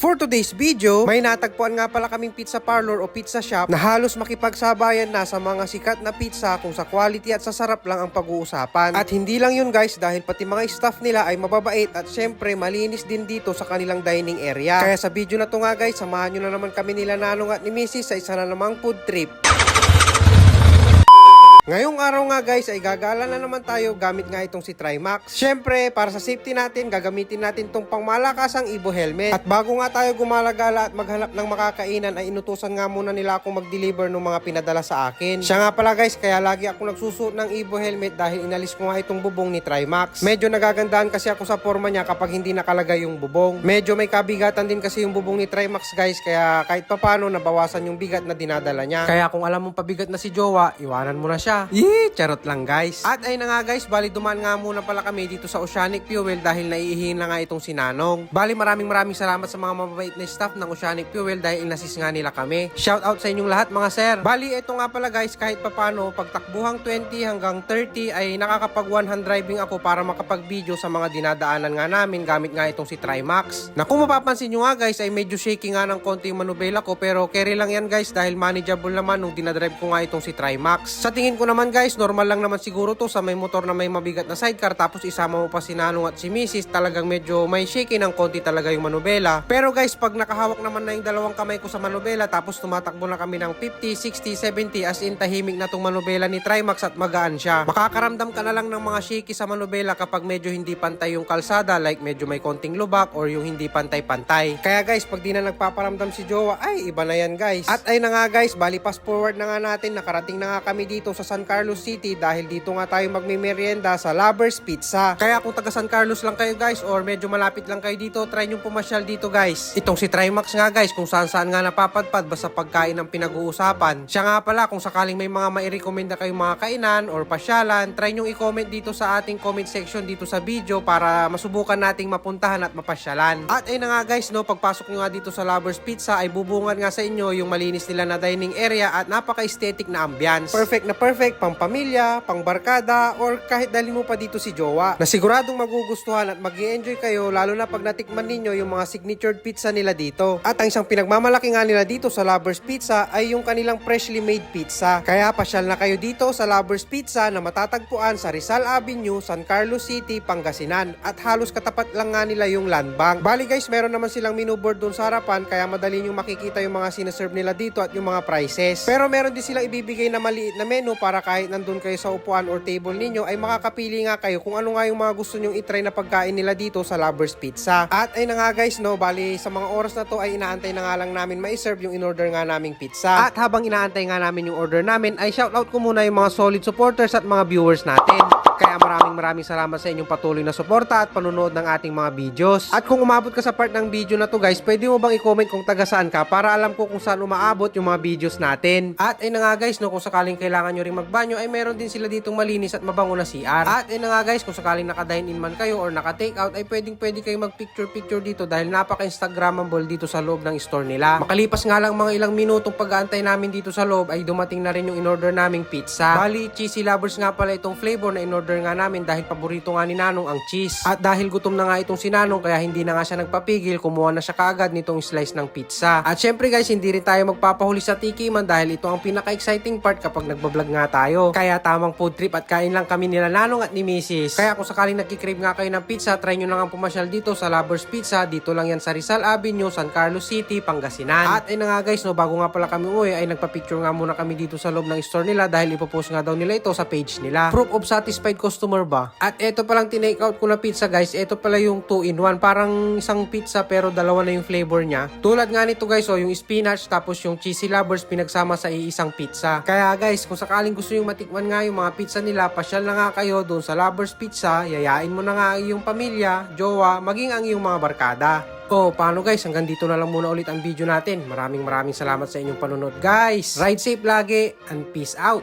For today's video, may natagpuan nga pala kaming pizza parlor o pizza shop na halos makipagsabayan na sa mga sikat na pizza kung sa quality at sa sarap lang ang pag-uusapan. At hindi lang yun guys dahil pati mga staff nila ay mababait at syempre malinis din dito sa kanilang dining area. Kaya sa video na to nga guys, samahan nyo na naman kami nila Nanong at ni Mrs. sa isa na namang food trip. Ngayong araw nga guys ay gagala na naman tayo gamit nga itong si Trimax. Syempre, para sa safety natin, gagamitin natin itong pangmalakasang Ibo helmet. At bago nga tayo gumalagala at maghanap ng makakainan ay inutusan nga muna nila akong mag-deliver ng mga pinadala sa akin. Siya nga pala guys, kaya lagi ako nagsusuot ng Ibo helmet dahil inalis ko nga itong bubong ni Trimax. Medyo nagagandaan kasi ako sa forma niya kapag hindi nakalagay yung bubong. Medyo may kabigatan din kasi yung bubong ni Trimax guys, kaya kahit papano nabawasan yung bigat na dinadala niya. Kaya kung alam mong pabigat na si Jowa, iwanan mo na siya. Yee, charot lang guys. At ay na nga guys, bali dumaan nga muna pala kami dito sa Oceanic Fuel dahil naiihin na nga itong sinanong. Bali maraming maraming salamat sa mga mababait na staff ng Oceanic Fuel dahil inasis nga nila kami. Shout out sa inyong lahat mga sir. Bali ito nga pala guys, kahit papano, pagtakbuhang 20 hanggang 30 ay nakakapag 100 driving ako para makapag-video sa mga dinadaanan nga namin gamit nga itong si Trimax. Na kung mapapansin nyo nga guys, ay medyo shaky nga ng konti yung manubela ko pero carry lang yan guys dahil manageable naman nung dinadrive ko nga itong si Trimax. Sa tingin ko naman guys, normal lang naman siguro to sa may motor na may mabigat na sidecar tapos isama mo pa si Nanong at si Mrs. talagang medyo may shaky ng konti talaga yung manubela. Pero guys, pag nakahawak naman na yung dalawang kamay ko sa manubela tapos tumatakbo na kami ng 50, 60, 70 as in tahimik na tong manubela ni Trimax at magaan siya. Makakaramdam ka na lang ng mga shaky sa manubela kapag medyo hindi pantay yung kalsada like medyo may konting lubak or yung hindi pantay-pantay. Kaya guys, pag di na nagpaparamdam si Jowa, ay iba na yan guys. At ay na nga guys, bali fast forward na nga natin, nakarating na nga kami dito sa San Carlos City dahil dito nga tayo magmimerienda sa Lovers Pizza. Kaya kung taga San Carlos lang kayo guys or medyo malapit lang kayo dito, try nyo pumasyal dito guys. Itong si Trimax nga guys, kung saan saan nga napapadpad basta pagkain ang pinag-uusapan. Siya nga pala, kung sakaling may mga mairekomenda kayong mga kainan or pasyalan, try nyo i-comment dito sa ating comment section dito sa video para masubukan nating mapuntahan at mapasyalan. At ay na nga guys, no, pagpasok nyo nga dito sa Lovers Pizza ay bubungan nga sa inyo yung malinis nila na dining area at napaka-aesthetic na ambience. Perfect na perfect pang pamilya, pang barkada, or kahit dalhin mo pa dito si Jowa. Na siguradong magugustuhan at mag enjoy kayo lalo na pag natikman ninyo yung mga signature pizza nila dito. At ang isang pinagmamalaki nga nila dito sa Lovers Pizza ay yung kanilang freshly made pizza. Kaya pasyal na kayo dito sa Lovers Pizza na matatagpuan sa Rizal Avenue, San Carlos City, Pangasinan. At halos katapat lang nga nila yung land bank. Bali guys, meron naman silang menu board doon sa harapan kaya madali nyo makikita yung mga sinaserve nila dito at yung mga prices. Pero meron din silang ibibigay na maliit na menu para kahit nandun kayo sa upuan or table ninyo ay makakapili nga kayo kung ano nga yung mga gusto nyong itry na pagkain nila dito sa Lovers Pizza. At ay na nga guys, no, bali sa mga oras na to ay inaantay na nga lang namin ma-serve yung in-order nga naming pizza. At habang inaantay nga namin yung order namin ay shoutout ko muna yung mga solid supporters at mga viewers natin. Kaya maraming maraming salamat sa inyong patuloy na suporta at panunood ng ating mga videos. At kung umabot ka sa part ng video na to guys, pwede mo bang i-comment kung taga saan ka para alam ko kung saan umaabot yung mga videos natin. At ay na nga guys, no, kung sakaling kailangan nyo rin magbanyo ay meron din sila ditong malinis at mabango na CR. At ay na nga guys, kung sakaling naka-dine in man kayo or naka-take out ay pwedeng pwede kayo mag-picture-picture dito dahil napaka-instagrammable dito sa loob ng store nila. Makalipas nga lang mga ilang minutong pag-aantay namin dito sa loob ay dumating na rin yung in-order naming pizza. Bali, cheesy lovers nga pala itong flavor na in-order nga namin dahil paborito nga ni Nanong ang cheese. At dahil gutom na nga itong si Nanong kaya hindi na nga siya nagpapigil, kumuha na siya kaagad nitong slice ng pizza. At syempre guys, hindi rin tayo magpapahuli sa tikiman dahil ito ang pinaka-exciting part kapag nagbablog nga tayo. Kaya tamang food trip at kain lang kami nila Nanong at ni Mrs. Kaya kung sakaling nagkikrave nga kayo ng pizza, try nyo lang ang pumasyal dito sa Lovers Pizza. Dito lang yan sa Rizal Avenue, San Carlos City, Pangasinan. At ay na nga guys, no, bago nga pala kami uwi ay nagpa-picture nga muna kami dito sa loob ng store nila dahil ipopost nga daw nila ito sa page nila. Proof of satisfied customer ba? At eto palang tinake out ko na pizza guys, eto pala yung 2 in 1. Parang isang pizza pero dalawa na yung flavor niya. Tulad nga nito guys, oh, yung spinach tapos yung cheesy lovers pinagsama sa iisang pizza. Kaya guys, kung sakaling gusto yung matikman nga yung mga pizza nila, pasyal na nga kayo doon sa Lovers Pizza, yayain mo na nga ang iyong pamilya, jowa, maging ang iyong mga barkada. Oh, paano guys? Hanggang dito na lang muna ulit ang video natin. Maraming maraming salamat sa inyong panunod guys. Ride safe lagi and peace out.